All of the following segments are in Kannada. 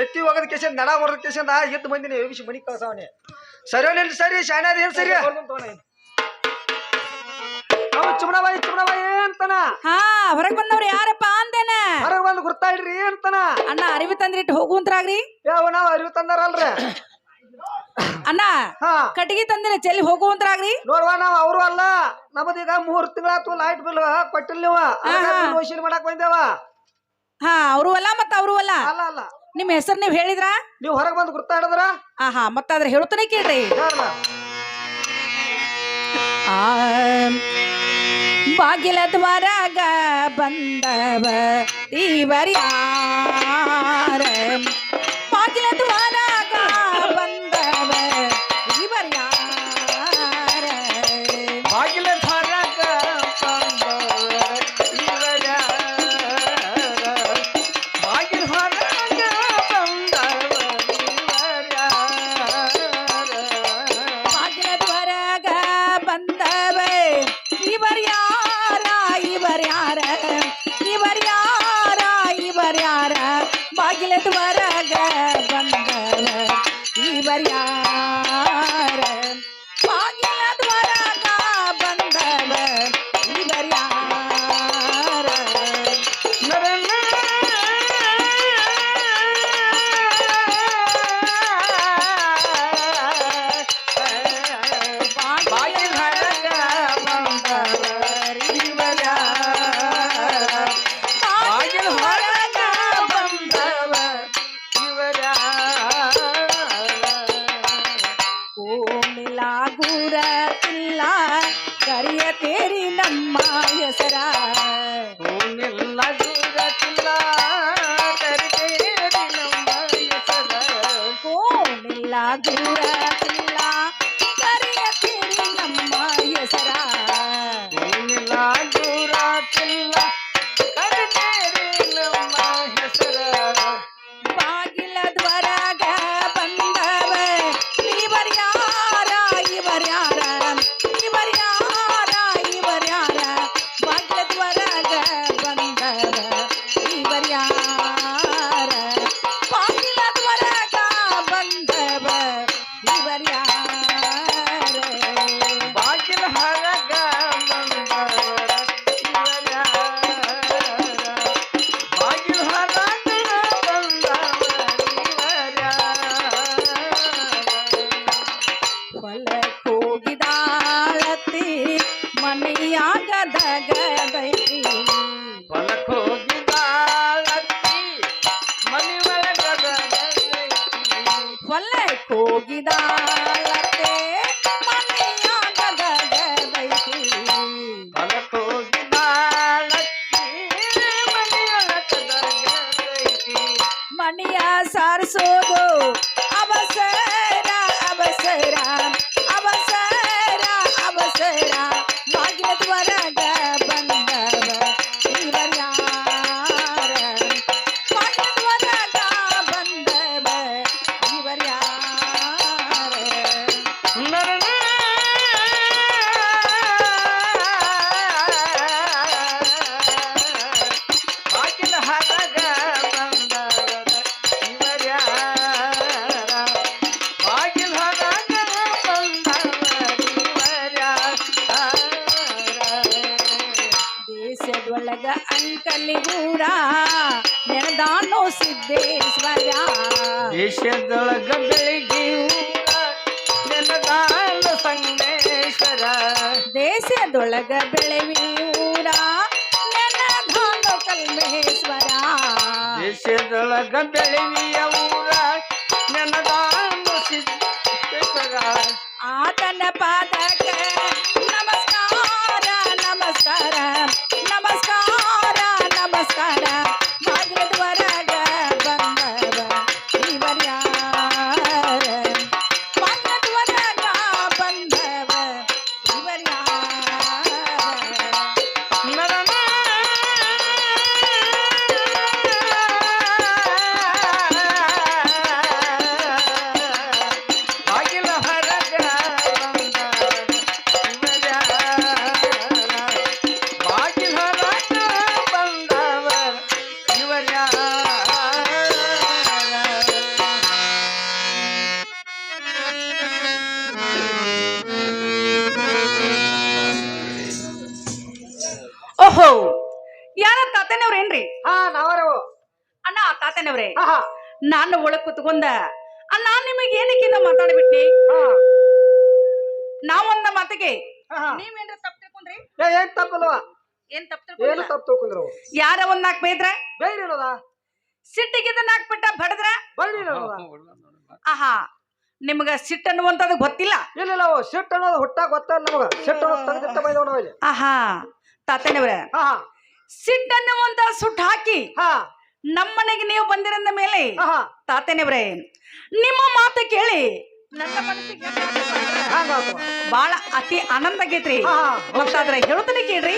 ಎತ್ತಿ ಹೋಗದ ಕೇಸಿಂದ ನಡ ಹೊರದ ಆ ಎದ್ದು ಬಂದಿನಿ. ವಿಷಯ ಮನಿ ಕಳ್ಸವನೆ ಸರಿ ನಿಲ್ ಸರಿ. ಶಾಣ್ಯಾದ ಏನ್ ಸರಿ. ಅವ ಚುಮಣಬಾಯಿ ಚುಮಣಬಾಯಿ ಅಂತನ. ಹಾ ಹೊರಗ್ ಬಂದವ್ರು ಯಾರಪ್ಪ ಅಂದೇನ? ಹೊರಗೆ ಬಂದು ಗುರ್ತಾಯಿಡ್ರಿ ಅಂತನ. ಅಣ್ಣ ಅರಿವಿ ತಂದ್ರಿಟ್ಟು ಹೋಗುವಂತ್ರಾಗ್ರಿ ಯಾವ ನಾವ್ ಅರಿವಿ ತಂದಾರಲ್ರ. ಅಣ್ಣ ಕಟ್ಟಿಗೆ ತಂದಿನ ಚೆಲ್ಲಿ ಹೋಗುವಂತ್ರಾಗ್ರಿ ನೋಡ್ವಾ ನಾವ್ ಅವರು ಅಲ್ಲ. ನಮ್ಮದೀಗ ಮೂರ್ ತಿಂಗಳಾತು ಲೈಟ್ ಬಿಲ್ ಕೊಟ್ಟಿಲ್ಲ ನೀವು ಮಾಡಕ್ ಬಂದೇವ. ಹಾ ಅವರು ಅಲ್ಲ ಮತ್ತ ಅವರು ಅಲ್ಲ. ಅಲ್ಲ ಅಲ್ಲ. ನಿಮ್ ಹೆಸರು ನೀವ್ ಹೇಳಿದ್ರ? ನೀವು ಹೊರಗೆ ಬಂದು ಗುರ್ತಾಡಿದ್ರ ಆಹಾ ಮತ್ತ ಅದ್ರ ಹೇಳ್ತಾನೆ ಕೇಳ್ರಿ ಆ ಬಾಗಿಲ ದ್ವಾರಾಗ ಬಂದವ ಇವರ್ಯಾರ ಕೋಮಿಲಾಗುರ ಇಲ್ಲ ಕರಿಯ ತೇರಿ ನಮ್ಮ ಹೆಸರ ಕೋಮಿಲಾಗುರ ಇಲ್ಲ ಕರಿಯ ದೇಶದೊಳಗ ಬೆಳೆವಿಯೂರ ನೆನೆದಾನೋ ಕಲ್ಮೇಶ್ವರ ದೇಶದೊಳಗ ಬೆಳವಿಯ ಊರ ನೆನದಾನ ಸಿದ್ದೇಶ್ವರ ಆತನ ಪಾದಕ ಏನ್ ತಪ್ಪು ಏನು ತಿಳ್ಕೊಂಡ್ರಿ ತಪ್ಪು ತಿಳ್ಕೊಂಡ್ರು ಯಾರ ಒಂದ್ ನಾಲ್ಕು ಬೈದ್ರ? ಬೇರೆ ಇರೋದ? ಸಿಟ್ಟಿಗಿದ ನಾಲ್ಕು ಬಿಟ್ಟ ಬಡದ್ರ? ಬಳ್ಳಿ ಇರೋದ? ಆಹಾ ನಿಮ್ಗ ಸಿಟ್ಟು ಅನ್ನುವಂಥದ್ದು ಗೊತ್ತಿಲ್ಲ? ಇಲ್ಲ ಅವು ಸಿಟ್ಟು ಅನ್ನೋದು ಹುಟ್ಟಾಗ ಗೊತ್ತಲ್ಲ ನಮಗ. ಸಿಟ್ಟು ಅನ್ನೋದು ತೆಗೆದಿಟ್ಟ ಬೈದವ್ ನಾವು ಇಲ್ಲಿ ಆಹಾ ತಾತನವ್ರ ಹಾ ಸಿಟ್ಟು ಅನ್ನುವಂತ ಸುಟ್ಟು ಹಾಕಿ ಹಾ. ನಮ್ಮನೆಗೆ ನೀವು ಬಂದಿರಂದ ಮೇಲೆ ಹಾ ತಾತನವ್ರೆ ನಿಮ್ಮ ಮಾತು ಕೇಳಿ ನನ್ನ ಮನಸ್ಸಿಗೆ ಹಂಗ ಬಾಳ ಅತಿ ಆನಂದ ಆಗೈತ್ರಿ ಹಾ ಮತ್ತಾದ್ರೆ ಹೇಳುತ್ತಾನೆ ಕೇಳ್ರಿ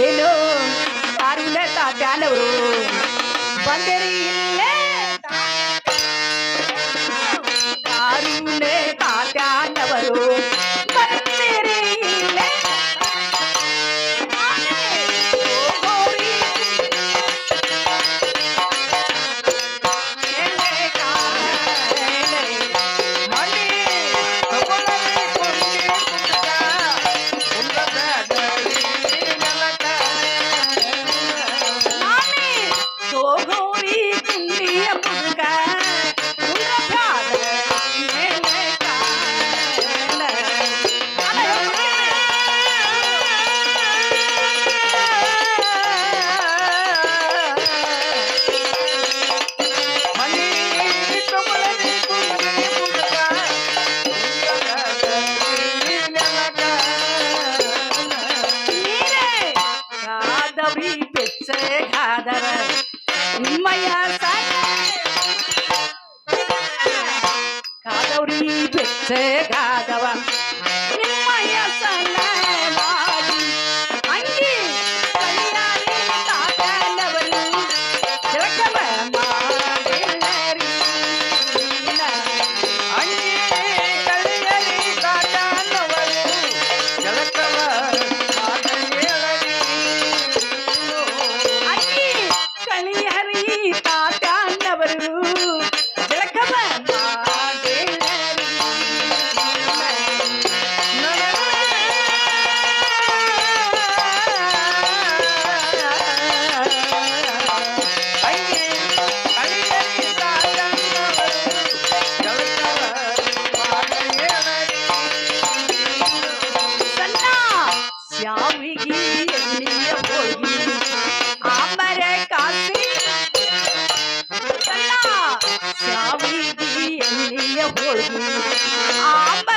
ಏನು ಅರುಣ ತಾತ್ಯಾನವರು ಬಂದಿರಿ ಇಲ್ಲೇ ಎಣ್ಣೆಯ ಹೋಗಿ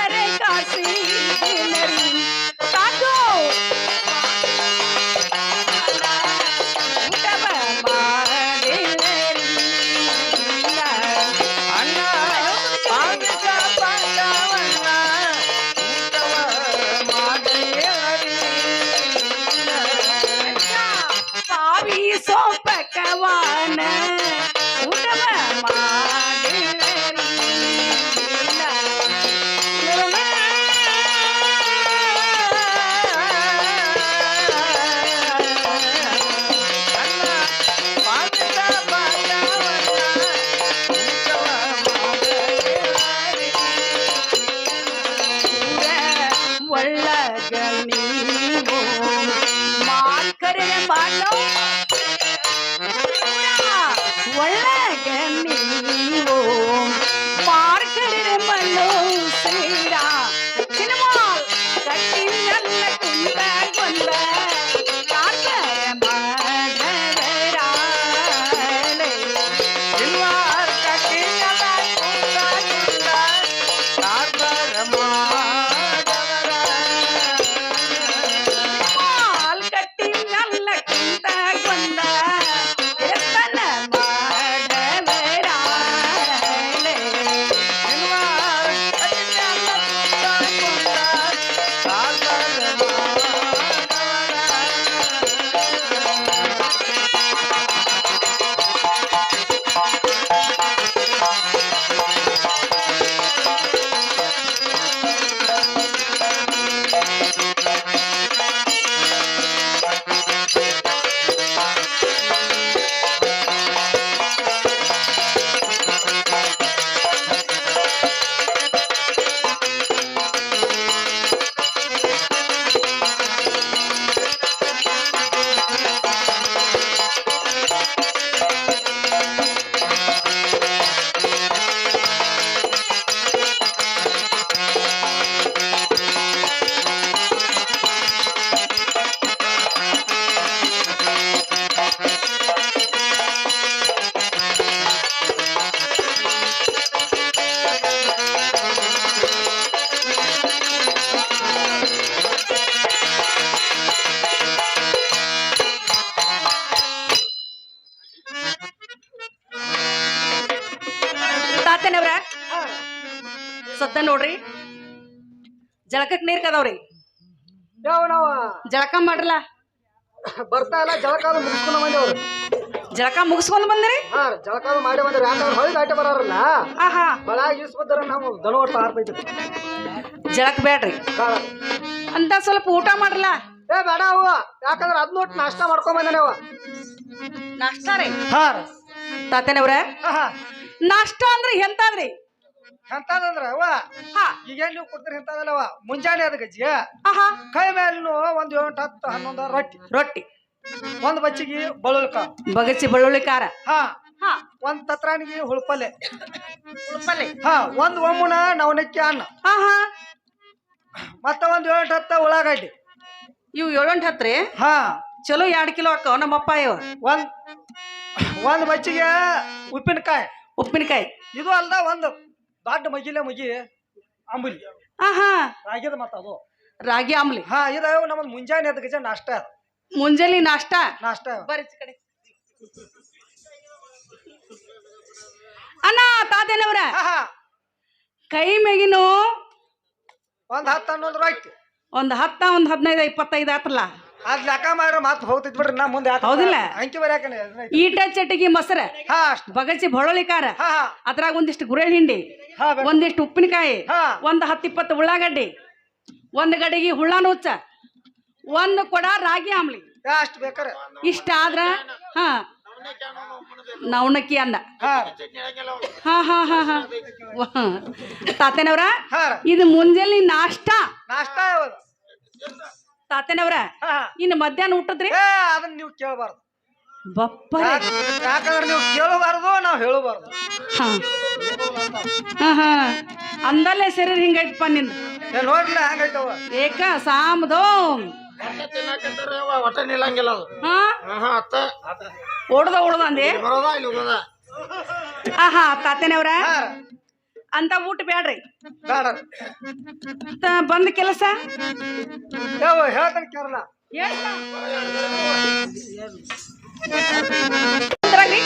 ತಾತೇನವ್ರ ಸತ್ತ ನೋಡ್ರಿ. ಜಳಕಕ್ ನೀರ್ ಕದಾವ್ರಿ. ಯಾವ ನಾವ? ಜಳಕ ಮಾಡ್ರಲ್ಲ ಬರ್ತಾ ಇಲ್ಲ ಜಳಕ ಮುಗಿಸ್ಕೊಂಡು ಬಂದೇವ್ರು ಜಳಕ ಮುಗಿಸ್ಕೊಂಡ್ ಬಂದ್ರಿ? ಹಾ ಜಳಕ ಮಾಡಿ ಬಂದ್ರಿ. ಯಾಕಂದ್ರೆ ಹೊಳಿ ದಾಟಿ ಬರೋರಲ್ಲ ಆಹಾ. ಯೂಸ್ ಈಸ್ಬಿದ್ದಾರ ನಾವು ದನ ಒಟ್ಟು ಆರ್ತೈತಿ ಜಳಕ ಬೇಡ್ರಿ ಅಂತ ಸ್ವಲ್ಪ ಊಟ ಮಾಡ್ರಲ್ಲ ಏ ಬೇಡ ಅವ ಯಾಕಂದ್ರೆ ಅದ್ ನೋಟ್ ನಾಷ್ಟ ಮಾಡ್ಕೊಂಡ್ ಬಂದಾನೆ ಅವ ನಾಷ್ಟ ರೀ? ಹಾ. ತಾತೇನವ್ರ? ನಾಷ್ಟ ಅಂದ್ರೆ ಎಂತಾದ್ರಿ? ಎಂತಾದಂದ್ರ ಅವ ಹಾ. ಈಗೇನ್ ನೀವು ಕೊಡ್ತೀರಿ ಎಂತದಲ್ಲವ ಮುಂಜಾನೆ ಅದ ಗಜ್ಜಿ. ಆಹಾ. ಕೈ ಮೇಲೂ ಒಂದ್ ಏಳು ಹತ್ತು ಹನ್ನೊಂದು ರೊಟ್ಟಿ. ರೊಟ್ಟಿ. ಒಂದ್ ಬಚ್ಚಿಗೆ ಬಳುಲ್ಕ ಬಗಸಿ ಬೆಳ್ಳುಳ್ಳಿ ಖಾರ ಹಾ. ಹಾ. ಒಂದ್ ತತ್ರಾನಿಗೆ ಹುಳ್ಪಲ್ಲೆ. ಹುಳ್ಪಲ್ಲೆ. ಹಾ ಒಂದ್ ಒಮ್ಮನ ನವನಕ್ಕಿ ಅನ್ನ. ಆಹಾ. ಮತ್ತ ಒಂದ್ ಏಳು ಹತ್ತ ಉಳ್ಳಾಗಡ್ಡಿ. ಇವು ಏಳೆಂಟು ಹತ್ರಿ ಹಾ. ಚಲೋ ಎರಡ್ ಕಿಲೋ ಅಕ್ಕವ ನಮ್ಮಪ್ಪ ಇವ ಒಂದ್ ಒಂದ್ ಬಚ್ಚಿಗೆ ಉಪ್ಪಿನಕಾಯಿ. ಉಪ್ಪಿನಕಾಯಿ. ಇದು ಅಲ್ದ ಒಂದು ದೊಡ್ಡ ಮಗಿಲೆ ಮಗಿ ಅಂಬುಲಿ. ಆಹಾ. ರಾಗಿದ ಮತ್ತ ಅದು. ರಾಗಿ ಆಮ್ಲಿ ಹಾ ಇದು ನಮ್ಮದ್ ಮುಂಜಾನೆ ಅದಕ್ಕೆ ಗಜ ನಾಷ್ಟ ಅದ. ಮುಂಜಾನೆ ನಾಷ್ಟ? ನಾಷ್ಟ ಬರ್ರಿ ಈ ಕಡೆ. ಅಣ್ಣ ತಾತೇನವ್ರ? ಹಾ ಹಾ. ಕೈ ಮೇಗಿನು ಒಂದ್ ಹತ್ತು ಹನ್ನೊಂದು ರೊಟ್ಟಿ ಒಂದ್ ಹತ್ತ ಒಂದ್ ಹದಿನೈದು ಇಪ್ಪತ್ತೈದು ಆತಲ್ಲ ಅದ್ ಲೆಕ್ಕ ಮಾಡ್ರ ಮತ್ತೆ ಹೋಗ್ತೈತಿ ಬಿಡ್ರಿ ನಾ ಮುಂದೆ ಯಾಕ್ ಹೌದಿಲ್ಲ? ಅಂಕಿ ಬರ್ಯಾಕನೆ ಈಟ ಚಟಿಗೆ ಮೊಸರ ಹಾ ಅಷ್ಟ. ಬಗಸಿ ಬೊಳೊಳಿ ಖಾರ ಹಾ ಹಾ. ಅದ್ರಾಗ ಒಂದಿಷ್ಟು ಗುರೆಳ್ ಹಿಂಡಿ ಹಾ. ಒಂದಿಷ್ಟು ಉಪ್ಪಿನಕಾಯಿ ಹಾ. ಒಂದ್ ಹತ್ತಿಪ್ಪತ್ತು ಉಳ್ಳಾಗಡ್ಡಿ ಒಂದ್ ಗಡಿಗೆ ಹುಳಾನ ಹುಚ್ಚ ಒಂದು ಕೊಡ ರಾಗಿ ಆಮ್ಲಿ. ಯಾ ಅಷ್ಟ್ ಬೇಕಾರ. ಇಷ್ಟ ಆದ್ರ ಹಾ. ನವಣಕ್ಕಿ ಅನ್ನ. ಹಾ. ಹಾ ಹಾ ಹಾ ಹಾ. ವ- ತಾತೇನವ್ರ? ಹಾ. ಇದು ಮುಂಜಾನೆ ನಾಷ್ಟ. ನಾಷ್ಟ ಯಾವ್ದು? ತಾತೇನವ್ರ ಹಾ. ಹಾ. ಇನ್ನು ಮಧ್ಯಾಹ್ನ ಊಟದ್ರಿ? ಏ ಅದನ್ನ ನೀವು ಕೇಳಬಾರ್ದು. ಬಪ್ಪ ಯಾಕಂದ್ರೆ ನೀವು ಕೇಳಬಾರ್ದು ನಾವು ಹೇಳಬಾರ್ದು. ಹಾ. ಹಾ ಹಾ. ಅಂದಲ್ಲೇ ಶರೀರ ಹಿಂಗೈತಪ್ಪ ನಿಂದ. ಏ ನೋಡ್ಲ ಹಂಗೈತವ. ಏಕ ಸಾಮದೋ ಒಟ್ಟ ನಿಲ್ಲಂಗಿಲ್ಲ ಅದು. ಹಾ? ಆಹಾ ಅತ್ತ. ಓಡ್ದ ಓಡ್ದ ಅಂದೆ? ಬರೋದ ಇಲ್ಲಿ ಹೋಗೋದ ಆಹಾ ತಾತೇನವ್ರ. ಹಾ. ಅಂತ ಊಟ ಬೇಡ್ರಿ ಬೇಡ ತ- ಬಂದ ಕೆಲಸ? ಯಾವ ಹೇಳ್ತಾನೆ ಕೇರಳ ಅಂದ್ರಾಗ್ರಿ?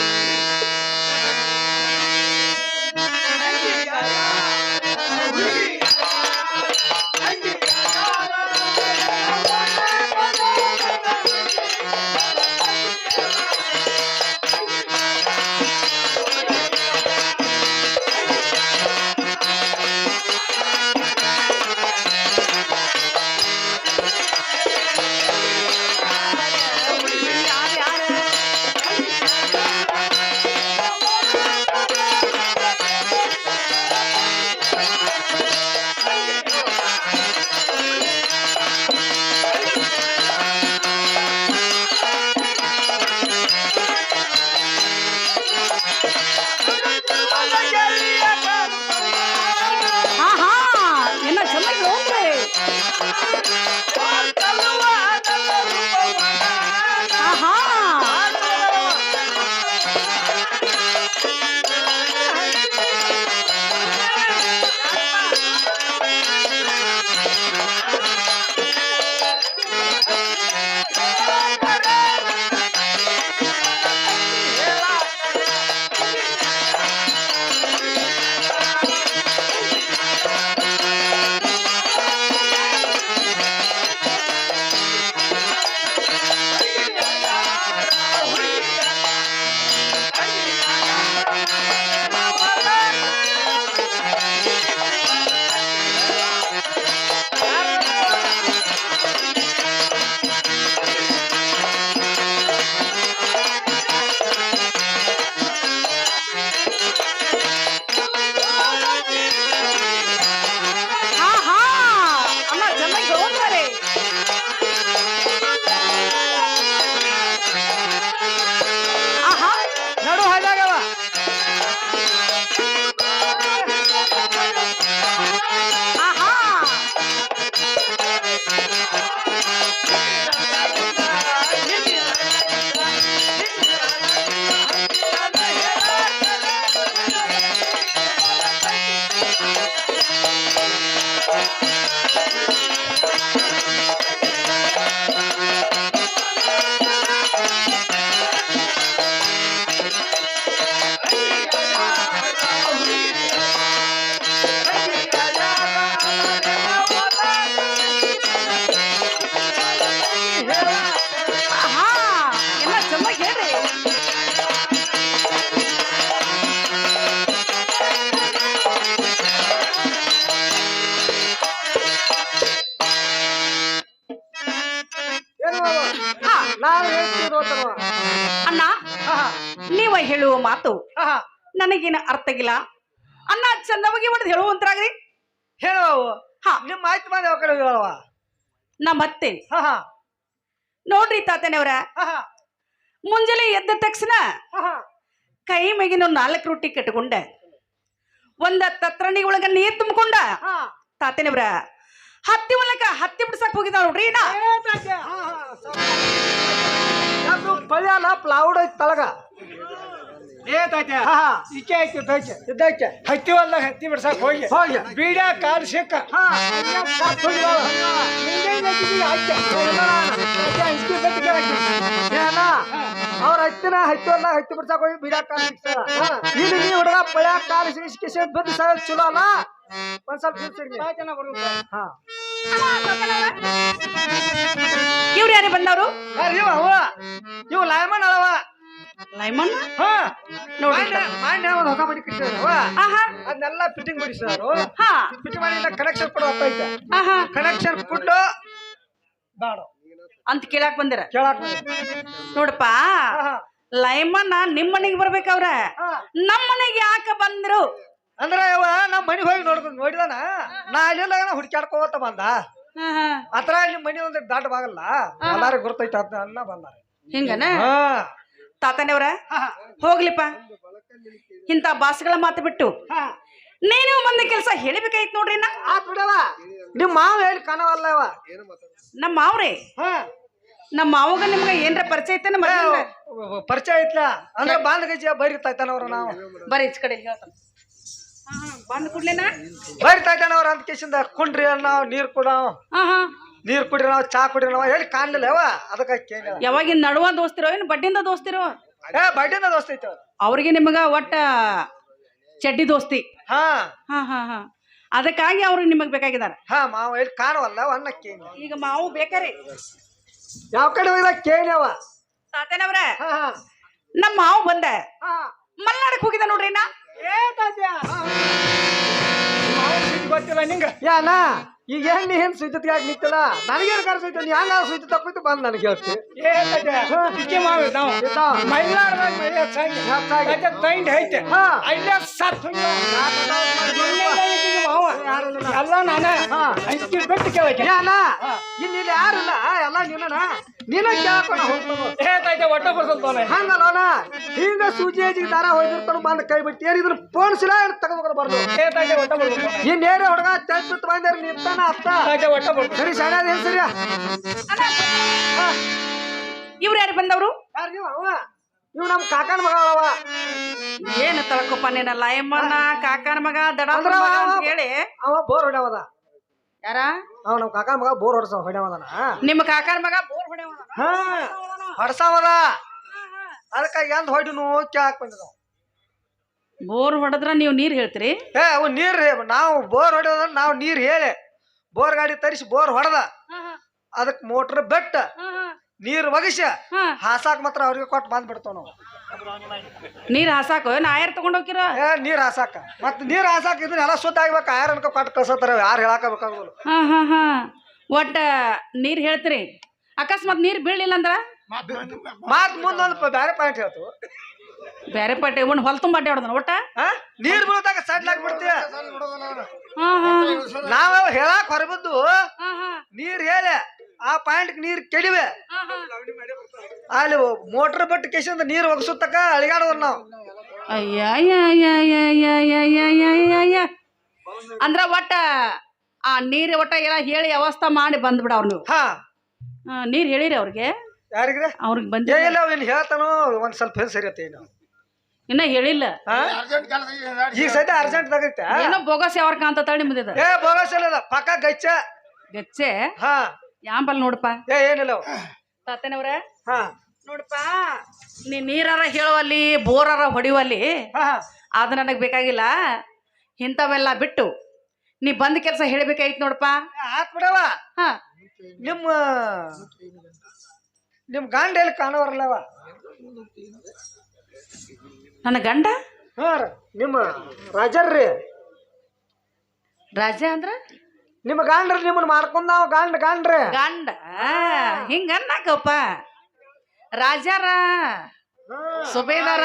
ನಾವು ಅಣ್ಣ ನೀವ ಹೇಳುವ ಮಾತು ನನಗಿನ ಅರ್ಥ ಇಲ್ಲ ಅಣ್ಣ ಚಂದವಾಗಿ ಒಡೆದು ಹೇಳುವಂತರಾಗ್ರಿ ಹೇಳುವವು ನಿಮ್ಮ ಮಾಡಿ ಹೇಳುವ ನಮ್ಮ ಅತ್ತೆ ನೋಡ್ರಿ ತಾತನವ್ರ. ಮುಂಜಾನೆ ಎದ್ದ ತಕ್ಷಣ ಕೈ ಮೇಗಿನ ನಾಲ್ಕು ರೊಟ್ಟಿ ಕಟ್ಕೊಂಡೆ. ಒಂದ ತತ್ರಣಿ ಒಳಗ ನೀರ್ ತುಂಬಿಕೊಂಡ. ತಾತನವ್ರ ಹತ್ತಿ ಒಳಗ ಹತ್ತಿ ಬಿಡ್ಸಕ್ ಹೋಗಿದ್ದ ನೋಡ್ರಿ ನಾ. ಪಳ್ಯಾಲ ಪ್ಲೌಡ್ ಐತಿ ತಳಗ? ಏತೈತೆ ಹಾ ಈಕೆ ಐತಿ ಇದ್ದೈತೆ ಇದ್ದೈತೆ ಹತ್ತಿ ಹೊಲ್ದಾಗ ಹತ್ತಿ ಬಿಡ್ಸಕ್ ಹೋಗಿ. ಹೋಗಿ. ಬೀಡ ಕಾಲ್ ಸಿಕ್ಕ. ಹಾ ಅವ್ರ ಹತ್ತಿನ ಹತ್ತಿ ಅಲ್ಲ ಹತ್ತಿ ಬಿಡ್ಸಾಕ ಹೋಗಿ ಬಿಡಾಕ ಇಲ್ಲಿ ನೀ ಹುಡುಗ ಪಳ್ಯಾಕ ಕಾಲು ಸಿಗಿಸಿ ಸಾಯೋದ್ ಚಲೋ ಅಲ್ಲ? ಒಂದ್ ಸ್ವಲ್ಪ ಹಾ. ಇವ್ರು ಯಾರೇ ಬಂದವರು? ಇವ? ಅವ ಇವ ಲಾಯಮನ್ ಅಳವ ಲೈಮನ್? ಹಾ. ನೋಡ್ರಿ. ಮಾಂಡ್ಯ ಒಂದು ಹೊಸ ಕಟ್ಟಿದ್ರು ಆಹಾ. ಅದನ್ನೆಲ್ಲ ಫಿಟ್ಟಿಂಗ್ ಮಾಡಿಸಿದ್ರು. ಹಾ. ಫಿಟ್ಟಿಂಗ್ ಮಾಡಿ ಕನೆಕ್ಷನ್ ಕೊಡೋ ಐತೆ. ಆಹಾ. ಕನೆಕ್ಷನ್ ಕೊಟ್ಟು ಬೇಡ. ಅಂತ ಕೇಳಾಕ್ ಬಂದಿರ? ಕೇಳಾಕ ನೋಡಪ್ಪ ಲೈಮನ್ ನಿಮ್ ಮನೆಗೆ ಬರ್ಬೇಕವ್ರ. ನಮ್ ಮನೆಗೆ ಯಾಕ ಬಂದ್ರು? ಅಂದ್ರ ಅವ ನಮ್ಮ ಮನೆಗೆ ಹೋಗಿ ನೋಡ್ಕೊಂಡು ನೋಡಿದಾನ? ನಾ ಅಲ್ಲಿಂದ ಹುಡ್ಕ್ಯಾಡ್ಕೋತ ಬಂದ. ಅತ್ರ ನಿಮ್ಮ ಮನೆ ಒಂದ್ ದಾಟ ಬಾಗಲ್ಲ. ಎಲ್ಲಾರು ಗುರ್ತೈತ ಅಂತ ಅನ್ನ ಬಂದಾರ. ಹಿಂಗನ? ಹಾ. ತಾತನವ್ರ? ಹೋಗ್ಲಿಪ್ಪ. ಇಂತ ಬಾಸ್ಗಳ ಮಾತು ಬಿಟ್ಟು. ನೀನು ಬಂದ ಕೆಲಸ ಹೇಳಿಬೇಕಾಯ್ತು ನೋಡ್ರಿ ನಾ ಆತ್ ಬಿಡವ. ನಿಮ್ ಮಾವ ಹೇಳಿ ಕಾಣವಲ್ಲ ನಮ್ ನಮ್ಮ ಮಾವ್ರಿ. ನಮ್ಮ ಮಾವಗ ನಿಮ್ಗೆ ಏನ್ರ ಪರಿಚಯ ಐತೆ ಪರಿಚಯ ಐತ್ಲ. ಅಂದ್ರೆ ಬಾಂಧ ಗಜ್ಜಿ ಬೈರಿ ತಾಯ್ತಾನವ್ರ ನಾವು. ಬರೀ ಈಚ್ ಕಡೆ ಹೇಳ್ತಾನ. ಬಂದ್ ಕುಡ್ಲೇನಾ ಬೈರಿ ತಾಯ್ತಾನವ್ರ ಅಂತ ಕೇಸಿಂದ ಕುಂಡ್ರಿ ನಾವು ನೀರ್ ಕುಡಾವ್. ಹಾ ಹಾ. ನೀರ್ ಕುಡಿರ ನಾವು ಚಾ ಕುಡಿರ ನಾವು ಹೇಳಿ ಕಾಣ್ಲಿಲ್ಲ ಅವ ಅದಕ್ಕೆ ಕೇಳ ಯಾವಾಗಿನ ನಡುವ ದೋಸ್ತಿರೋ ಏನು ಬಡ್ಡಿಂದ ದೋಸ್ತಿರೋ ಏ ಬಡ್ಡಿನ ದೋಸ್ತಿ ಐತಿ ಅವ್ರು. ಅವ್ರಿಗೆ ನಿಮಗ ಒಟ್ಟ ಚಡ್ಡಿ ದೋಸ್ತಿ. ಹಾ. ಹಾ ಹಾ ಹಾ. ಅದಕ್ಕಾಗಿ ಅವ್ರು ನಿಮಗ್ ಬೇಕಾಗಿದ್ದಾರೆ. ಹಾ ಮಾವ ಹೇಳಿ ಕಾಣವಲ್ಲ ಅನ್ನ ಕೇಳಿ. ಈಗ ಮಾವು ಬೇಕಾರಿ ಯಾವ ಕಡೆ ಹೋಗಿದ ಕೇಳಿ ಅವ ತಾತೇನವ್ರ ಹಾ ಹಾ. ನಮ್ಮ ಮಾವು ಬಂದೆ. ಹಾ. ಮಲ್ನಾಡಕ್ ಹೋಗಿದ ನೋಡ್ರಿ ನಾ. ಏ ತಾತ್ಯ? ಗೊತ್ತಿಲ್ಲ ನಿಂಗ. ಯಾನ? ಈಗ ಏನ್ ನೀ ಏನ್ ಸುದ್ದಿ ಆಗಿ ನಿಂತಲ್ಲ? ನನಗೇನು ಕರ್ಸೈತೆ ನೀ ಹಂಗ ಸ್ವಿತ್ತ ತಪ್ಪಿತ್ತು ಬಂದ್ ನನಗೆ ಹೇಳ್ತಿ. ಐತೆ ಹಾ. ಅಲ್ಲೇ ಸತ್. ಎಲ್ಲೇ ನಾನ. ಹಾ. ಬಿಟ್ಟು ಕೇಳಕ್ಕೆ. ಯಾನ ಇನ್ನು ಇಲ್ಲಿ ಯಾರಿಲ್ಲ ಎಲ್ಲ ನಿನ್ನ? ನೀನ ಒಟ್ಟ ಬರ್ಸಲ್ತಾನೆ ಹಿಂಗ ಸೂಜಿ ದಾರ ಹೋಗಿರ್ತಾನ ಬಂದ್ ಕೈ ಬಿಟ್ಟು ಏನಿದ್ರು ಏನು ಬರ್ದು ಏತೈತೆ ಒಟ್ಟ ಬರ್ಸಲ್ತಾನೆ ಇನ್ನೇರೆ ಹುಡುಗ ತೆಗ್ದು ಬಂದ್ರೆ ನಿಂತಾನ ಸರಿ ಏನ್ ಸರಿ? ಇವ್ರು ಯಾರು ಬಂದವರು? ಯಾರು ನೀವು? ಅವ ಇವ್ ನಮ್ ಕಾಕನ ಮಗ ಅವ ಏನು ತಳ್ಕೊಪ್ಪ ನೀನ ಲಯಮ್ಮನ ಕಾಕನ ಮಗ ದಡ ಹೇಳಿ. ಅವ ಬೋರ್ ಹೊಡ್ಯಾವದ. ಯಾರ? ಅವ ನಮ್ ಕಾಕನ ಮಗ ಬೋರ್ ಹೊಡ್ಸ ಹೊಡ್ಯಾವದನ. ನಿಮ್ಮ ಕಾಕನ ಮಗ ಬೋರ್ ಹೊಡೆವ ಹಾ. ಹೊಡ್ಸಾವದ. ಅದಕ್ಕ ಎಂದ್ ಹೊಡಿನು ಕೇಳಕ್ ಬಂದಿದ ಬೋರ್ ಹೊಡೆದ್ರ ನೀವು ನೀರ್ ಹೇಳ್ತೀರಿ? ಏ ಅವ್ ನೀರ್ ರೀ, ನಾವು ಬೋರ್ ಹೊಡೆದ್ರ ನಾವು ನೀರ್ ಹೇಳಿ. ಬೋರ್ ಗಾಡಿ ತರಿಸಿ ಬೋರ್ ಹೊಡೆದ. ಅದಕ್ ಮೋಟ್ರ್ ಬೆಟ್ಟ. ನೀರ್ ಒಗಿಸ. ಹಾ. ಹಾಸಾಕ್ ಮಾತ್ರ ಅವ್ರಿಗೆ ಕೊಟ್ಟು ಬಂದ್ ಬಿಡ್ತಾವ ನಾವು. ನೀರ್ ಹಾಸಾಕ? ಆಯರ್ ಯಾರು ತಗೊಂಡ್ ಹೋಗಿರ ಏ ನೀರ್ ಹಾಸಾಕ. ಮತ್ ನೀರ್ ಹಾಸಾಕ ಇದನ್ನ ಎಲ್ಲ ಶುದ್ಧ ಆಗ್ಬೇಕು. ಆಯರ್ ಅನ್ಕೊ ಕೊಟ್ಟು ಕಳ್ಸತ್ತಾರ ಯಾರು ಹೇಳಾಕಬೇಕಾಗಲ್ಲ. ಹಾ ಹಾ ಹಾ. ಒಟ್ಟ ನೀರ್ ಹೇಳ್ತೀರಿ. ಅಕಸ್ಮಾತ್ ನೀರ್ ಬೀಳಿಲ್ಲ ಅಂದ್ರ? ಮಾತ್ ಮುಂದೊಂದು ಪ- ಬ್ಯಾರೆ ಪಾಯಿಂಟ್ ಹೇಳ್ತು. ಬೇರೆ ಪಟ್ಟೆ ಒಂದ್ ಹೊಲ ತುಂಬ ಅಡ್ಡಾಡ್ದನ ಒಟ್ಟ? ನೀರ್ ಬೀಳ್ದಾಗ ಸಡ್ಲಾಕ್ ಹಾ ನಾವ್ ಹೇಳಾಕ್ ಹೊರಬಿದ್ದು ನೀರ್ ಹೇಳೆ ಆ ಪಾಯಿಂಟ್ ನೀರ್ ಕೆಡಿವೆ. ಅಲ್ಲಿ ಮೋಟರ್ ಬಟ್ ಕೇಸಿಂದ ನೀರ್ ಒಗಸುತ್ತಕ ಅಳಿಗಾಡೋದ್ ನಾವು. ಅಯ್ಯ ಅಂದ್ರ ಒಟ್ಟ ಆ ನೀರ್ ಒಟ್ಟ ಎಲ್ಲ ಹೇಳಿ ವ್ಯವಸ್ಥೆ ಮಾಡಿ ಬಂದ್ಬಿಡ ಅವ್ರು ನೀವು ನೀರ್ ಹೇಳಿರಿ ಅವ್ರಿಗೆ. ಯಾರಿಗ್ರೆ ಅವ್ರಿಗೆ ಬಂದ ಏ ಇಲ್ಲ ಏನ್ ಹೇಳ್ತಾನೋ ಒಂದ್ ಸ್ವಲ್ಪ ಹೇಳಿ ಸರಿಯತ್ತೆ ಏನು ಇನ್ನ. ಹೇಳಿಲ್ಲ. ಈಗ ಸದ್ಯ ಅರ್ಜೆಂಟ್ ತಗೈತೆ ಏನೋ ಬೋಗಸ್ ಯಾವ ಕಾಂತ ನಿಮ್ದಿದ ಏ ಬೋಗಸ್ ಇಲ್ಲ ಪಕ್ಕ ಗಚ್ಚ. ಗಚ್ಚೆ? ಹಾ. ಯಾಂಬಲ್ ನೋಡಪ್ಪ? ಏ ಏನಿಲ್ಲ. ತಾತನವ್ರ? ಹಾ. ನೋಡಪ್ಪ ನೀ ನೀರಾರ ಹೇಳುವಲ್ಲಿ ಬೋರಾರ ಹೊಡಿಯುವಲ್ಲಿ ಹಾ ಅದು ನನಗೆ ಬೇಕಾಗಿಲ್ಲ. ಇಂಥವೆಲ್ಲ ಬಿಟ್ಟು ನೀ ಬಂದ ಕೆಲಸ ಹೇಳ್ಬೇಕಾಯ್ತು ನೋಡಪ್ಪ. ಆತ್ ನಿಮ್ಮ ನಿಮ್ ಗಂಡ ಎಲ್ಲಿ ಕಾಣೋರಲ್ಲವ? ನನ್ನ ಗಂಡ? ಹಾ ರೀ ನಿಮ್ಮ ರಾಜರ್ರಿ ರಾಜ ಅಂದ್ರ? ನಿಮ್ಮ ಗಾಂಡ್ರಿ ನಿಮ್ಮನ್ನ ಮಾಡ್ಕೊಂಡ್ ನಾವು ಗಂಡ ಗಂಡ್ರಿ. ಗಂಡ? ಹಿಂಗ ಅನ್ನಕಪ್ಪ. ರಾಜಾರ? ಸುಬೇದಾರ.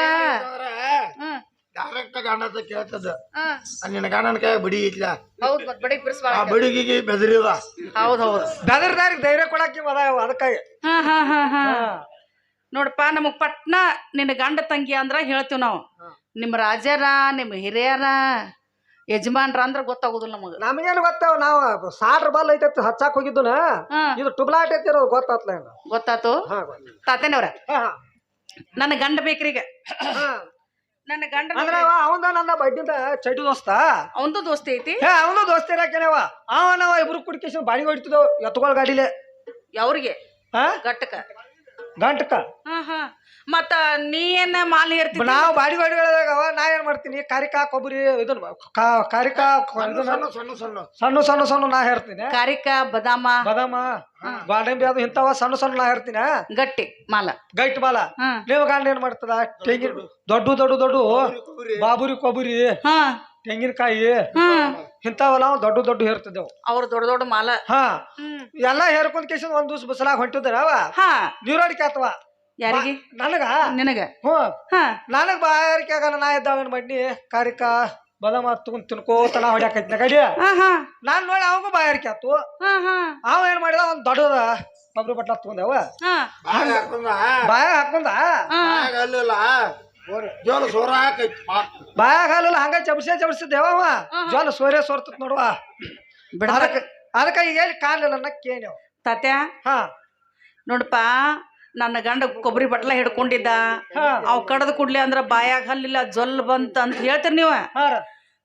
ಹ್ಮ್. ಡೈರೆಕ್ಟ್ ಗಂಡತ ಕೇಳ್ತದ. ನಿನ್ನ ಗಂಡನ ಕೈ ಬಡಿ ಇಟ್ಲ ಹೌದ್ ಮತ್ ಬಡಿಗ್ ಬಿಡಿಸ್ಬಾರ ಆ ಬಡಿಗಿಗೆ ಬೆದರಿದ ಹೌದ್ ಹೌದ್. ಬೆದರ್ದಾರಿಗೆ ಧೈರ್ಯ ಕೊಡಕ್ಕೆ ಅದ ಅದಕ್ಕಾಗಿ. ಹಾ ಹಾ ಹಾ ಹಾ. ನೋಡಪ್ಪ ನಮಗ್ ಪಟ್ನ ನಿನ್ನ ಗಂಡ ತಂಗಿ ಅಂದ್ರ ಹೇಳ್ತೀವಿ ನಾವು. ನಿಮ್ ರಾಜರ ನಿಮ್ ಹಿರಿಯರ ಯಜಮಾನ್ರ ಅಂದ್ರ ಗೊತ್ತಾಗುದಿಲ್ಲ ನಮಗ. ನಮಗೇನು ಗೊತ್ತಾವ ನಾವು ಸಾಟ್ರ ಬಾಲ್ ಐತೆ ಹಚ್ಚಾಕ್ ಹೋಗಿದ್ದು ಇದು ಟುಬ್ಲಾಟ್ ಐತಿ ಗೊತ್ತಾತ್ ಗೊತ್ತಾತ್ಲ ಗೊತ್ತಾತು? ತಾತೇನವ್ರ? ಹಾ. ನನ್ನ ಗಂಡ ಬೇಕ್ರೀಗ. ಹಾ. ನನ್ನ ಗಂಡ ಅಂದ್ರೆ ಅವ ಅವಂದ ನನ್ನ ಬಡ್ಡಿಂದ ಚಡ್ಡಿ ದೋಸ್ತ. ಅವಂದು ದೋಸ್ತಿ ಐತಿ? ಹೇ ಅವನು ದೋಸ್ತ ಇರಾಕೇನವ ಅವ? ನಾವ ಇಬ್ರು ಕುಡಿಕೇಶನ್ ಬಾಡಿ ಹೊಡಿತಿದ್ದೆವು ಎತ್ಕೊಳ್ ಗಾಡಿಲೆ. ಯಾವ್ರಿಗೆ? ಹಾ? ಗಟ್ಟಕ ಗಂಟಕ. ಹಾ ಹಾ. ಮತ್ತ ನೀ ಏನ ಮಾಲ್ ಹೇರ್ತಿ ನಾವು ಬಾಡಿ ಬಾಡಿ ಹೇಳಿದಾಗ ನಾ ಏನ್ ಮಾಡ್ತೀನಿ? ಕಾರಿಕಾ ಕೊಬ್ಬರಿ ಇದನ್ ಕಾ- ಕಾರಿಕಾ ಸಣ್ಣ ಸಣ್ಣ ಸಣ್ಣ ಸಣ್ಣ. ಸಣ್ಣ ನಾ ಹೇಳ್ತೀನಿ ಕಾರಿಕಾ ಬದಾಮ. ಬದಾಮ. ಬಾಡಂಬಿ ಅದು ಇಂಥವ ಸಣ್ಣ ಸಣ್ಣ ನಾ ಹೇಳ್ತೀನಿ ಗಟ್ಟಿ ಮಾಲ. ಗೈಟ್ ಮಾಲ. ನೀವು ಗಂಡ ಏನ್ ಮಾಡ್ತದ? ತೆಂಗಿನ ದೊಡ್ಡ. ದೊಡ್ಡ ದೊಡ್ಡ ಬಾಬುರಿ ಕೊಬ್ಬರಿ. ಹಾ. ತೆಂಗಿನಕಾಯಿ ಹ್ಮ್. ಇಂಥವೆಲ್ಲ ದೊಡ್ಡ ದೊಡ್ಡ ಹೇರ್ತಿದ್ದೆವು ಅವ್ರ ದೊಡ್ಡ ದೊಡ್ಡ ಮಾಲ. ಹಾ. ಹ್ಮ್. ಎಲ್ಲಾ ಹೇರ್ಕೊಂಡ್ ಕೇಸ ಒಂದ್ ದಿವ್ಸ ಬಸಲಾಗ ಹೊಂಟಿದ್ರ ಅವ ಹಾ. ನೀರಾಡಿಕೆ ಆತವ? ಯಾರಿಗೆ? ನನಗ? ನಿನಗ? ಹ್ಞೂ. ಹಾ. ನನಗ್ ಬಾಯಾರಿಕೆ ಆಗ ನಾ ಇದ್ದಾವೇನ್ ಬಡ್ಡಿ. ಕಾರಿಕ ಬದಾಮ ತಗೊಂಡ್ ತಿನ್ಕೋತನ ನಾ ಹೊಡ್ಯಾಕೈತಿನ ಗಡಿ. ಹಾ ಹಾ. ನಾನ್ ನೋಡಿ ಅವಂಗೂ ಬಾಯಾರಿಕೆ ಆತು ಹಾ ಹಾ. ಅವ ಏನ್ ಮಾಡಿದ ಒಂದ್ ದೊಡ್ಡದ ಕೊಬ್ಬರಿ ಬಟ್ಲ ತಗೊಂಡವ ಬಾಯ ಬಾಗ ಜೋಲ ಸೋರ ಹಾಕೈತಿ ಬಾಯಾಗ ಹಾಲಿಲ್ಲ ಹಂಗ ಚಬರ್ಸೆ ಚಬರ್ಸಿದ್ದೇವ ಅವ? ಜ್ವಾಲ ಸೋರೆ ಸೋರ್ತತ್ ನೋಡುವ ಬಿಡ ಅದಕ್ಕ ಅದಕ್ಕ ಈಗ ಹೇಳಿ ಕಾಲಿಲ್ಲ ಕೇಳಿ ಕೇಳ್ಯವ ತಾತ್ಯ? ಹಾ. ನೋಡಪ್ಪ ನನ್ನ ಗಂಡ ಕೊಬ್ಬರಿ ಬಟ್ಲ ಹಿಡ್ಕೊಂಡಿದ್ದ. ಅವ್ ಕಡದ ಕುಡ್ಲಿ ಅಂದ್ರ ಬಾಯಾಗ ಹಲ್ಲಿಲ್ಲ ಜೊಲ್ ಬಂತ ಅಂತ ಹೇಳ್ತೀರಿ ನೀವ?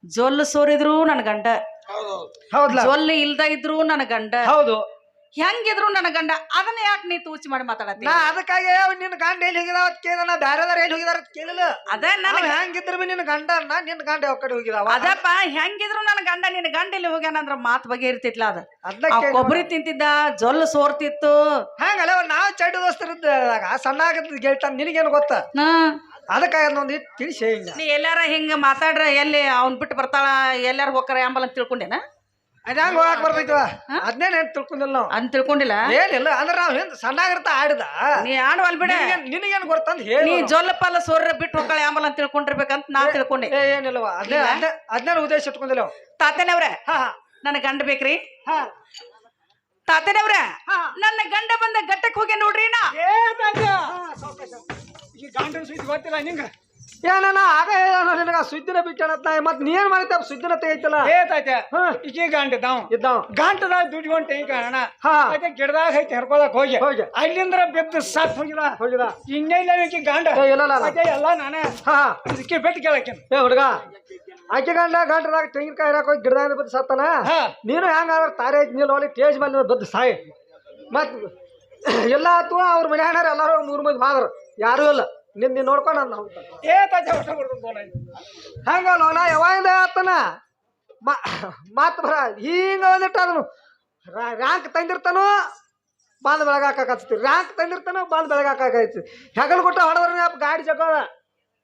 ಜೊಲ್ ಸೋರಿದ್ರು ನನ್ನ ಗಂಡ. ಹೌದು ಹೌದ್ಲ. ಜೊಲ್ ಇಲ್ದ ಇದ್ರು ನನ್ನ ಗಂಡ. ಹೌದು. ಹೆಂಗಿದ್ರು ನನ್ನ ಗಂಡ ಅದನ್ನ ಯಾಕೆ ನೀ ತೂಚಿ ಮಾಡಿ ಮಾತಾಡತ್ತಿ? ನಾ ಅದಕ್ಕಾಗಿ ನಿನ್ನ ಗಂಡ ಎಲ್ಲಿ ಹೋಗಿದಾವ? ಅಂತ ಕೇಳಿದ ನಾ ಬ್ಯಾರೆದಾರ ಎಲ್ಲಿ ಹೋಗಿದಾರ ಅಂತ ಅದೇ ಅದ ನಾನು ನನಗ ಹೆಂಗಿದ್ರ ಬಿ ನಿನ್ನ ಗಂಡ ನಾ ನಿನ್ನ ಗಂಡ ಯಾವ ಕಡೆ ಹೋಗಿದಾವ? ಅದಪ್ಪ ಹೆಂಗಿದ್ರು ನನ್ನ ಗಂಡ ನಿನ್ನ ಗಂಡ ಇಲ್ಲಿ ಹೋಗ್ಯಾನಂದ್ರ ಮಾತ್ ಬಗ್ಗೆ ಇರ್ತಿತ್ಲ ಅದ. ಕೇಳಿ. ಕೊಬ್ಬರಿ ತಿಂತಿದ್ದ ಜೊಲ್ ಸೋರ್ತಿತ್ತು. ಹಂಗಲ್ಲ ನಾವು ಚಡ್ಡು ದೋಸ್ತರಿದ್ದಾಗ ಸಣ್ಣ ಆಗತ್ತ ಗೆಳ್ತಾನ ನಿನಗೇನು ಗೊತ್ತ? ಹಾ. ಅದಕ್ಕಾಗಿ ಅದನ್ನೊಂದು ತಿಳಿಸೇ ತಿಳಿಸಿ ಹಿಂಗ ನೀ ಎಲ್ಲಾರ ಹಿಂಗ ಮಾತಾಡ್ರ ಎಲ್ಲಿ ಅವ್ನ್ ಬಿಟ್ಟು ಬರ್ತಾಳ ಎಲ್ಲಾರ ಹೋಗ್ತಾರ ಎಂಬಲ್ ಅಂತ ತಿಳ್ಕೊಂಡೇನ? ಅದ ಹೆಂಗ್ ಹೋಗಕ್ ಬರ್ತೈತವ ಅದನ್ನೇ ನೆನ್ ತಿಳ್ಕೊಂಡಿಲ್ಲ ನಾವು? ಅಂತ ತಿಳ್ಕೊಂಡಿಲ್ಲ? ಏನಿಲ್ಲ ಅಂದ್ರೆ ನಾವು ಹಿಂದ್ ಸಣ್ಣಾಗಿರ್ತ ಆಡಿದ. ನೀ ಆಡುವಲ್ ಬಿಡ. ನಿನಗೇನ್- ನಿನಗೇನ್ ಗೊತ್ತಂತ ಹೇಳಿ. ನೀ ಜೊಲ್ಲ ಸೋರ್ರೆ ಸೋರ್ರ ಬಿಟ್ಟು ಹೋಗ್ತಾಳ ಎಂಬಲ್ ಅಂತ ತಿಳ್ಕೊಂಡಿರ್ಬೇಕಂತ ನಾ ತಿಳ್ಕೊಂಡೆ. ಏನಿಲ್ಲವ ಅದ್ನೇ ಅದ್ನೇ ಅದ್ನೇ ಉದ್ದೇಶ ಇಟ್ಕೊಂಡಿಲ್ಲ ಅವ. ತಾತನವ್ರ ಹಾ ನನ್ನ ಗಂಡ ಬೇಕ್ರಿ? ಹಾ. ತಾತನವ್ರ ಹಾ. ನನ್ನ ಗಂಡ ಬಂದ ಗಟ್ಟಕ್ ಹೋಗ್ಯ ನೋಡ್ರಿ ನಾ. ಏ ತಾತ. ಈ ಗಂಡನ ಸುದ್ದಿ ಗೊತ್ತಿಲ್ಲ ನಿಂಗ. ಏನ ಆಗ ಹೇಳ ನಿನಗ ಸುದ್ದಿನ ಬಿಟ್ಟಣತ್ ಮತ್ ನೀ ಏನ್ ಮಾಡಿದ್ದ? ಸುದ್ದಿನ ತೆಗೈತಲ್ಲ ಏ ತಾತ್ಯ ಹಾ. ಈಕಿ ಗಂಟ ತಾವ್ ಇದ್ದಾವ. ಗಂಟದಾಗ ದುಡ್ಕೊಂಡ್ ತೆಗಿ ಅಣ್ಣ ಹಾ. ಮತ್ತೆ ಗಿಡದಾಗ ಐತಿ ಹರ್ಕೊಳಕ್ ಹೋಗಿ. ಹೋಗಿ. ಅಲ್ಲಿಂದ್ರ ಬೆದ್ದು ಸತ್ ಹೋಗಿದ ಹೋಗಿದ ಇನ್ನೆಲ್ಲ ಈಕಿ ಗಂಡ. ಏ ಇಲ್ಲ ಇಲ್ಲ ಮತ್ತೆ ಎಲ್ಲ ನಾನೇ. ಹಾ. ಇದಕ್ಕೆ ಬೆಟ್ಟು ಕೇಳಕ್ಕೆ ಏ ಹುಡುಗ ಆಕೆ ಗಂಡ ಗಂಟದಾಗ ತೆಂಗಿನಕಾಯಿ ಹಾಕಿ ಹೋಗಿ ಗಿಡದಿಂದ ಬಿದ್ದು ಸತ್ತನ? ಹಾ. ನೀನು ಹೆಂಗಾದ್ರೆ ತಾರೆ ನಿಲ್ಲೋಲಿ ಟೇಜ್ ಮೇಲೆ ಬಿದ್ದು ಸಾಯಿ. ಮತ್ ಎಲ್ಲ ಆತು ಅವ್ರ ಮನ್ಯಾಗ ಎಲ್ಲಾರು ಮೂರ್ ಮಂದಿ ಮಾದ್ರು. ಯಾರು ಇಲ್ಲ. ನಿನ್ ನೀನ್ ನೋಡ್ಕೊಂಡು ಅಂದ ಏ ತಾತ್ಯ ಹೊಸ ಹಂಗಲ್ಲ ನಾ ಯಾವಾಗಿಂದ ಆತನ ಮಾತು ಬರ ಹಿಂಗ ಒಂದಿಟ್ಟು ಅದನು. ರ್ಯಾಂಕ್ ತಂದಿರ್ತಾನೋ ಬಾಲ್ ಬೆಳಗಾಕತ್ತಿ ರ್ಯಾಂಕ್ ತಂದಿರ್ತಾನೋ ಬಾಲ್ ಬೆಳಗಾಕ ಹಚ್ಚಿ ಹೆಗಲ್ ಕೊಟ್ಟ ಹೊಡೆದ್ರ ಗಾಡಿ ಜಗಳ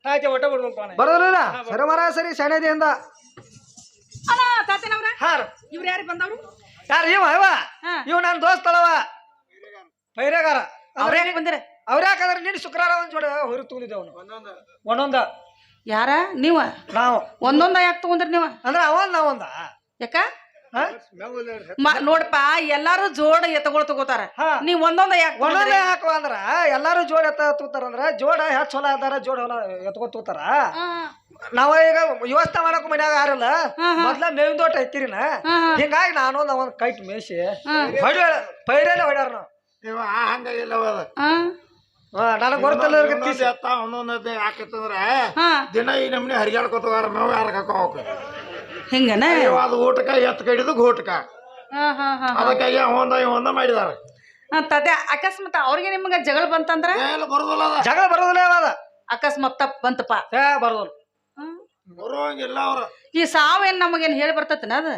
ತಾತ್ಯ ಹೊಟ್ಟೆ ಬಿಡ್ದು ಫೋನ್ ಬರೋದಿಲ್ಲ? ಸರಿ ಮರ ಸರಿ ಸೆಣೆದಿಯಿಂದ ಅಲ್ಲ ತಾತನವ್ರ? ಹಾರ ಇವ್ರು ಯಾರು ಬಂದವರು? ಯಾರು ಇವ ಇವ. ಇವ್ ನನ್ನ ದೋಸ್ತಳವ ಪೈರೇಗಾರ. ಅವ್ರ ಯಾಕೆ ಬಂದಿರ? ಅವ್ರ ಯಾಕಂದ್ರೆ ನಿನ್ನ ಶುಕ್ರವಾರ ಒಂದು ಜೋಡಿ ಹೊರ ತಗೊಂಡಿದ್ದೆ ಅವನು. ಒಂದೊಂದ. ಯಾರ? ನೀವ? ನಾವು. ಒಂದೊಂದ ಯಾಕೆ ತಗೊಂಡ್ರಿ ನೀವ? ಅಂದ್ರೆ ಅವ ನಾವೊಂದ ಯಾಕ? ಮ- ನೋಡಪ್ಪ ಎಲ್ಲಾರು ಜೋಡ ಎತ್ತಗಳು ತಗೋತಾರ. ಹಾ. ನೀವ್ ಒಂದೊಂದ ಯಾಕೆ ಒಂದೊಂದ ಯಾಕ ಅಂದ್ರ ಎಲ್ಲಾರು ಜೋಡ ಎತ್ತ ತೂತಾರ ಅಂದ್ರ ಜೋಡ ಹೆಚ್ಚು ಹೊಲ ಅದಾರ ಜೋಡ ಹೊಲ ಎತ್ಕೊತ ತೂತಾರ ನಾವ ಈಗ ವ್ಯವಸ್ಥೆ ಮಾಡಕ್ ಮನ್ಯಾಗ ಯಾರಿಲ್ಲ. ಮೊದ್ಲ ಮೇವಿನ ತೋಟ ಐತಿರಿನ ಹಿಂಗಾಗಿ ನಾನು ಒಂದ್ ಒಂದ್ ಕೈಟ್ ಮೇಸಿ ಹೊಡ್ಯಾರ ಪೈರೇಲೆ ಹೊಡ್ಯಾರ ನಾವು. ಹಂಗಾಗಿಲ್ಲ ನನಗ್ ಗೊತ್ತಿಲ್ಲ. ಎತ್ತ ಒಂದೊಂದ್ ಯಾಕತ್ತಂದ್ರ ದಿನ ಈ ನಮ್ನಿ ಹರಿಗಾಡ್ಕೊತವಾರ ನಾವು ಯಾರ ಹಾಕೋಕ್ ಹಿಂಗನ? ಅದು ಊಟಕ ಎತ್ತ ಕಡಿದು ಘೋಟಕ ಹಾ ಹಾ ಹಾ ಅದಕ್ಕಾಗಿ ಒಂದ ಒಂದ ಮಾಡಿದಾರ. ತದೆ ಅಕಸ್ಮಾತ್ ಅವ್ರಿಗೆ ನಿಮ್ಗೆ ಜಗಳ ಬಂತಂದ್ರೆ? ಬರೋದಿಲ್ಲ ಅದ. ಜಗಳ ಬರೋದಿಲ್ಲ ಅದ. ಅಕಸ್ಮಾತ್ ತಪ್ಪ ಬಂತಪ್ಪ. ಏ ಬರೋದಿಲ್ಲ. ಬರೋಂಗಿಲ್ಲ ಅವ್ರ. ಈ ಸಾವೇನ್ ಏನ್ ನಮಗೇನ್ ಹೇಳಿ ಬರ್ತತನ ಅದ?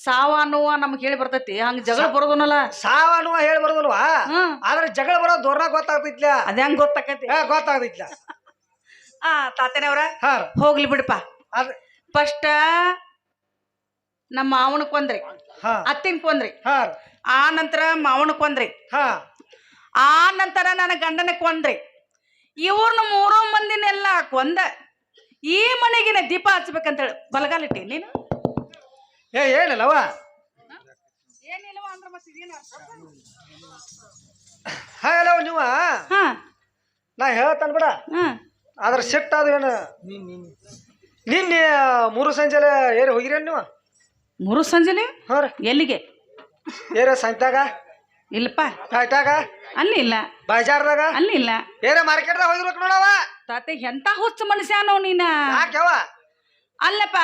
ಸಾವ ಅನ್ನುವ ನಮ್ಗೆ ಹೇಳಿ ಬರ್ತೈತಿ. ಹಂಗ ಜಗಳ ಬರೋದನಲ್ಲ ಸಾವ ಅನ್ನುವ ಹೇಳಿ ಬರೋದಲ್ವಾ? ಆದ್ರೆ ಜಗಳ ಬರೋ ದೂರ ಗೊತ್ತಾಗ್ತಿತ್ಲ. ಅದ ಹೆಂಗ್ ಗೊತ್ತಾಕತಿ? ಗೊತ್ತಾಗ್ತಿತ್ಲ. ಆ ತಾತನವ್ರ? ಹಾ ಹೋಗ್ಲಿ ಬಿಡಪ್ಪ. ಫಸ್ಟ್ ನಮ್ಮ ಮಾವನ ಕೊಂದ್ರಿ ಹಾ. ಅತ್ತಿನ ಕೊಂದ್ರಿ. ಹಾ ಆ ನಂತರ ಮಾವನ ಕೊಂದ್ರಿ ಹಾ. ಆ ನಂತರ ನನ್ನ ಗಂಡನ ಕೊಂದ್ರಿ ಇವ್ರನ್ನ ಮೂರು ಮಂದಿನೆಲ್ಲ ಕೊಂದ ಈ ಮನೆಗಿನ ದೀಪ ಹಚ್ಬೇಕಂತೇಳಿ ಬಲಗಾಲಿಟ್ಟಿ. ನೀನು? ಏ ಏನಿಲ್ಲವ ಏನಿಲ್ಲವ ಅಂದ್ರ ಮತ್ತೆ ಇದೇನು ಹಾಗಲ್ಲವ ನೀವು? ಹಾ. ನಾ ಹೇಳ್ತಾನ ಬಿಡ. ಹಾ. ಅದ್ರ ಸಿಟ್ಟು ಅದು ಏನು? ನಿನ್ನೆ ಮೂರು ಸಂಜೆಲೆ ಏರಿ ಹೋಗಿರೇನು ನೀವು? ಮೂರು ಸಂಜೆಲಿ ಹಾಂ ರೀ. ಎಲ್ಲಿಗೆ? ಏರ ಸಾಯ್ತಾಗ ಇಲ್ಲಪ್ಪ. ಪೇಟ್ಯಾಗ ಅಲ್ಲಿ ಇಲ್ಲ. ಬಜಾರ್ದಾಗ? ಅಲ್ಲಿ ಇಲ್ಲ. ಏರ ಮಾರ್ಕೆಟ್ದಾಗ ಹೋಗಿರ್ಬೇಕು ನೋಡವ ತಾತೆ ಎಂತ ಹುಚ್ಚ ಅನ್ನೋ ನೀನ? ಯಾಕೆವ ಅಲ್ಲಪ್ಪ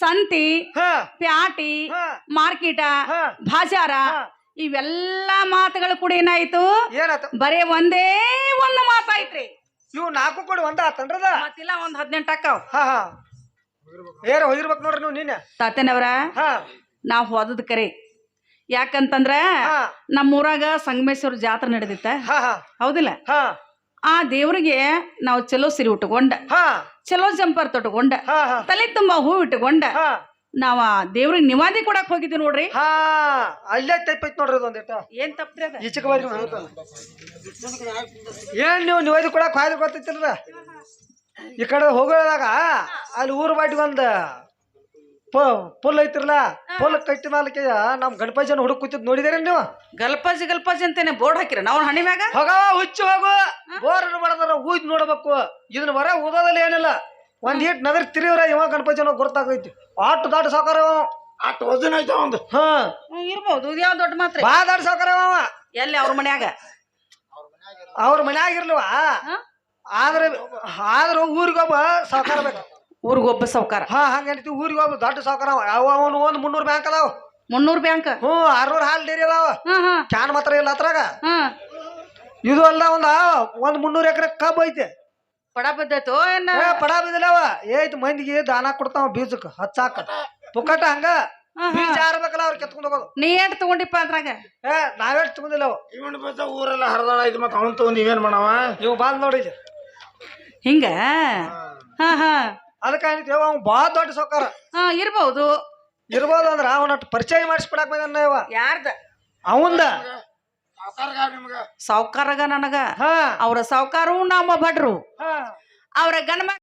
ಸಂತಿ ಹಾ. ಪ್ಯಾಟಿ. ಮಾರ್ಕೆಟ. ಬಾಜಾರ. ಇವೆಲ್ಲ ಮಾತುಗಳು ಕೂಡ ಏನಾಯ್ತು? ಬರೇ ಒಂದೇ ಒಂದು ಮಾತಾಯ್ತ್ರಿ. ಇವು ನಾಲ್ಕು ಕೂಡ ಒಂದ ಆತನ್ರದ ಮತ್ತಿಲ್ಲ ಒಂದ್ ಹದಿನೆಂಟು ಅಕ್ಕಾವ್. ಹಾ ಏರ ಹೋಗಿರ್ಬೇಕು ನೋಡ್ರಿ ನೀವು ನೀನೆ. ತಾತನವ್ರ ನಾವು ನಾವ್ ಹೋದದ್ ಕರೆ. ಯಾಕಂತಂದ್ರ ನಮ್ಮೂರಾಗ ಸಂಗಮೇಶ್ವರ ಜಾತ್ರೆ ನಡೆದಿತ್ತ. ಹೌದಿಲ್ಲ? ಹಾ. ಆ ದೇವ್ರಿಗೆ ನಾವು ಚಲೋ ಸಿರಿ ಉಟ್ಕೊಂಡ. ಹಾ. ಚಲೋ ಜಂಪರ್ ತೊಟ್ಕೊಂಡ. ತಲೆ ತುಂಬಾ ಹೂ ಇಟ್ಕೊಂಡ. ನಾವ ದೇವ್ರಿಗೆ ನಿವಾದಿ ಕೊಡಕ್ ಹೋಗಿದ್ವಿ ನೋಡ್ರಿ. ಹಾ ಅಲ್ಲೇ ತಪ್ಪೈತ್ ನೋಡ್ರಿ ಅದೊಂದಿಟ್ಟ ಏನ್ ತಪ್ಪ್ರಿ ಅದ? ಈಚೆಗೆ ಬರ್ರಿ ನೀವು ನಿವಾದಿ ಏನ್ ನೀವು ನಿವಾದಿ ಕೊಡಕ್ ಗೊತ್ತೈತಿಲ್ರ? ಈ ಕಡೆ ಹೋಗೋದಾಗ ಅಲ್ಲಿ ಊರು ಬಾಟಿ ಒಂದು ಪುಲ್ ಐತಿರಲ್ಲ? ಪುಲ್ ಕಟ್ಟಿ ಮಾಲಕ್ಕೆ ನಮ್ ಗಣಪತಿನ ಹುಡುಕ್ ಕೂತಿದ್ ನೋಡಿದಿರ ನೀವು? ಗಲ್ಪಜಿ ಗಲ್ಪಜಿ ಅಂತೇನೆ ಬೋರ್ಡ್ ಹಾಕಿರ ನಾವು ಹಣಿ ಮ್ಯಾಗ? ಹೋಗವ ಹುಚ್ಚು ಹೋಗು. ಬೋರ್ ಮಾಡದಾರ ಊದ್ ನೋಡ್ಬೇಕು. ಇದನ್ನ ಬರ ಏನಿಲ್ಲ. ಒಂದ್ ಹಿಟ್ ನದ್ರ ತಿರಿವ್ರ ಇವ ಗಣಪತಿನ ಗುರ್ತಾಗೈತಿ. ಆಟು ದಾಟ ಸಾಕಾರ ಅಷ್ಟು ವಜನ ಐತ ಒಂದು ಹಾ. ಇರ್ಬೋದು ಇದು ಯಾವ ದೊಡ್ಡ ಮಾತ್ರ? ಬಾ ದಾಟ ಸಾಕಾರ ಅವ. ಎಲ್ಲಿ ಅವ್ರ ಮನ್ಯಾಗ? ಅವ್ರ ಮನ್ಯಾಗಿರ್ಲಿವ ಹಾ? ಆದ್ರೆ ಆದ್ರ ಊರಿಗೊಬ್ಬ ಸಾಕಾರ ಬೇಕು. ಊರಿಗೊಬ್ಬ ಸಾವ್ಕಾರ. ಹಾ ಊರಿಗೆ ಒಬ್ಬ ದೊಡ್ಡ ಸಾವ್ಕಾರ ಅವ. ಯಾವ ಅವನು ಒಂದು ಮುನ್ನೂರು ಬ್ಯಾಂಕ್ ಅದಾವ. ಮುನ್ನೂರು ಬ್ಯಾಂಕ್. ಹ್ಞೂ ಆರ್ನೂರು ಹಾಲು ಡೇರಿ ಅದಾವ. ಹಾ ಹಾ ಕ್ಯಾನ್ ಮಾತ್ರ ಇಲ್ಲ ಅದ್ರಾಗ. ಹಾ ಇದು ಅಲ್ಲ ಒಂದ ಒಂದ್ ಮುನ್ನೂರು ಎಕರೆ ಕಬ್ಬು ಐತೆ. ಪಡ ಬಿದ್ದೈತೋ ಏನ? ಏ ಪಡ ಬಿದ್ದಲ್ಲವ ಏತ್ ಮಂದಿಗೆ ದಾನ ಕೊಡ್ತಾವ ಬೀಜಕ್ಕೆ ಹಚ್ಚಾಕ ಪುಕ್ಕಟ ಹಂಗ. ಹಾ, ಹಾ. ಬೀಜ ಆರ್ಬೇಕಲ್ಲ ಅವ್ರ ಕೆತ್ಕೊಂಡ್ ಹೋಗೋದು. ನೀ ಏಟ್ ತಗೊಂಡಿಪ್ಪ ಅದ್ರಾಗ? ಏ ನಾವೇಟ್ ತಗೊಂದಿಲ್ಲ ಅವ. ಇವನ್ ಬಸ ಊರೆಲ್ಲ ಹರಿದಾಳ ಐತಿ ಮತ್ತೆ ಅವನ್ ತಗೊಂಡ್ ಇವೇನ್ ಮಾಡವ? ಇವ್ ಬಂದ್ ನೋಡಿ ಇಲ್ಲಿ. ಹಿಂಗ? ಹಾ ಹಾ. ಅದಕ್ಕೆ ಏನಿತಿ ಅವ ಭಾಳ ದೊಡ್ಡ ಸೌಕಾರ ಹಾ ಇರ್ಬೋದು. ಇರ್ಬೋದು ಅಂದ್ರ ಅವನಟ್ಟು ಪರಿಚಯ ಮಾಡಿಸ್ಬಿಡಕ್ ಬಂದ ಇವ. ಯಾರ್ದ? ಅವಂದ. ಸಾವ್ಕಾರ್ಗ ನನಗ. ಹಾ. ಅವ್ರ ಸಾವ್ಕಾರು ನಮ್ಮ ಭಟ್ರು. ಹಾ. ಅವ್ರ ಗಂಡ